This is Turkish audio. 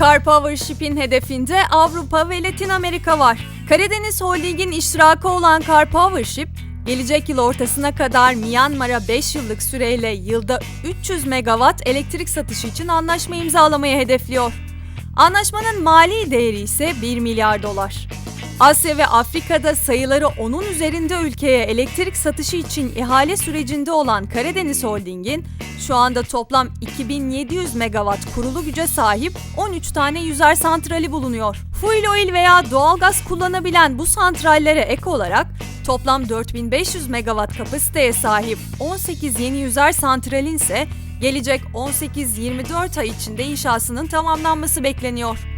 Car Power Ship'in hedefinde Avrupa ve Latin Amerika var. Karadeniz Holding'in iştirakı olan Car Power Ship, gelecek yıl ortasına kadar Myanmar'a 5 yıllık süreyle yılda 300 megawatt elektrik satışı için anlaşma imzalamayı hedefliyor. Anlaşmanın mali değeri ise 1 milyar dolar. Asya ve Afrika'da sayıları onun üzerinde ülkeye elektrik satışı için ihale sürecinde olan Karadeniz Holding'in şu anda toplam 2700 megawatt kurulu güce sahip 13 tane yüzer santrali bulunuyor. Fuel oil veya doğalgaz kullanabilen bu santrallere ek olarak toplam 4500 megawatt kapasiteye sahip 18 yeni yüzer santralin ise gelecek 18-24 ay içinde inşasının tamamlanması bekleniyor.